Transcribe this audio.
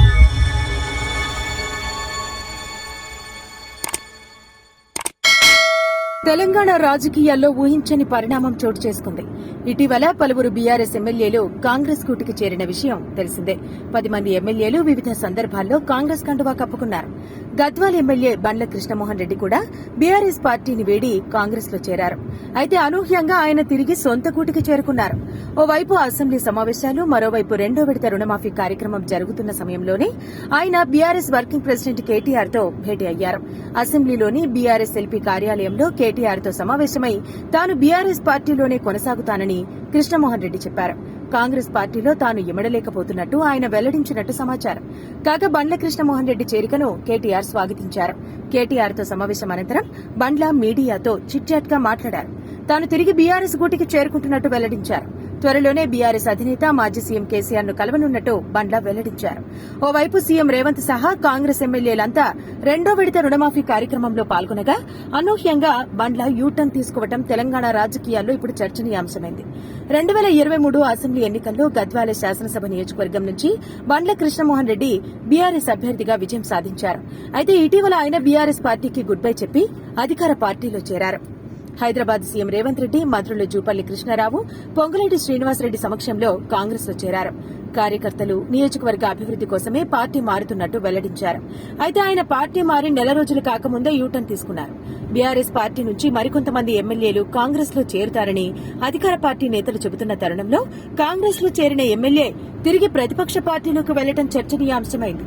you Telangana రాజకీయాల్లో ఊహించని పరిణామం చోటు చేసుకుంది. ఇటీవల పలువురు బీఆర్ఎస్ ఎమ్మెల్యేలు కాంగ్రెస్ కూటికి చేరిన విషయం తెలిసిందే. పది మంది ఎమ్మెల్యేలు వివిధ సందర్భాల్లో కాంగ్రెస్ కండువా కప్పుకున్నారు. గద్వాల్ ఎమ్మెల్యే బండ్ల కృష్ణమోహన్ రెడ్డి కూడా బీఆర్ఎస్ పార్టీని వీడి కాంగ్రెస్లో చేరారు. అయితే అనూహ్యంగా ఆయన తిరిగి సొంత కూటికి చేరుకున్నారు. ఓవైపు అసెంబ్లీ సమావేశాలు మరోవైపు రెండో విడత రుణమాఫీ కార్యక్రమం జరుగుతున్న సమయంలోనే ఆయన బీఆర్ఎస్ వర్కింగ్ ప్రెసిడెంట్ కేటీఆర్తో భేటీ అయ్యారు. అసెంబ్లీలోని బీఆర్ఎస్ ఎల్పీ కార్యాలయంలో కె కేటీఆర్తో సమావేశమై తాను బీఆర్ఎస్ పార్టీలోనే కొనసాగుతానని కృష్ణమోహన్ రెడ్డి చెప్పారు. కాంగ్రెస్ పార్టీలో తాను ఇమడలేకపోతున్నట్టు ఆయన వెల్లడించినట్టు సమాచారం. కాగా బండ్ల కృష్ణమోహన్ రెడ్డి చేరికను కేటీఆర్ స్వాగతించారు. కేటీఆర్తో సమావేశం అనంతరం బండ్ల మీడియాతో చిట్చాట్గా మాట్లాడారు. తాను తిరిగి బీఆర్ఎస్ గూటికి చేరుకుంటున్నట్టు వెల్లడించారు. త్వరలోనే బీఆర్ఎస్ అధినేత మాజీ సీఎం కేసీఆర్ను కలవనున్నట్టు బండ్ల వెల్లడించారు. ఓవైపు సీఎం రేవంత్ సహా కాంగ్రెస్ ఎమ్మెల్యేలంతా రెండో విడత రుణమాఫీ కార్యక్రమంలో పాల్గొనగా అనూహ్యంగా బండ్ల యూటర్న్ తీసుకోవడం తెలంగాణ రాజకీయాల్లో ఇప్పుడు చర్చనీయాంశమైంది. రెండు వేల ఇరవై మూడు అసెంబ్లీ ఎన్నికల్లో గద్వాల శాసనసభ నియోజకవర్గం నుంచి బండ్ల కృష్ణమోహన్ రెడ్డి బీఆర్ఎస్ అభ్యర్థిగా విజయం సాధించారు. అయితే ఇటీవల ఆయన బీఆర్ఎస్ పార్టీకి గుడ్ బై చెప్పి అధికార పార్టీలో చేరారు. హైదరాబాద్ సీఎం రేవంత్ రెడ్డి మంత్రులు జూపల్లి కృష్ణారావు పొంగులేటి శ్రీనివాసరెడ్డి సమక్షంలో కాంగ్రెస్లో చేరారు. కార్యకర్తలు నియోజకవర్గ అభివృద్ది కోసమే పార్టీ మారుతున్నట్టు వెల్లడించారు. అయితే ఆయన పార్టీ మారి నెల రోజులు కాకముందే యూటర్న్ తీసుకున్నారు. బీఆర్ఎస్ పార్టీ నుంచి మరికొంతమంది ఎమ్మెల్యేలు కాంగ్రెస్లో చేరుతారని అధికార పార్టీ నేతలు చెబుతున్న తరుణంలో కాంగ్రెస్లో చేరిన ఎమ్మెల్యే తిరిగి ప్రతిపక్ష పార్టీలోకి వెళ్ళడం చర్చనీయాంశమైంది.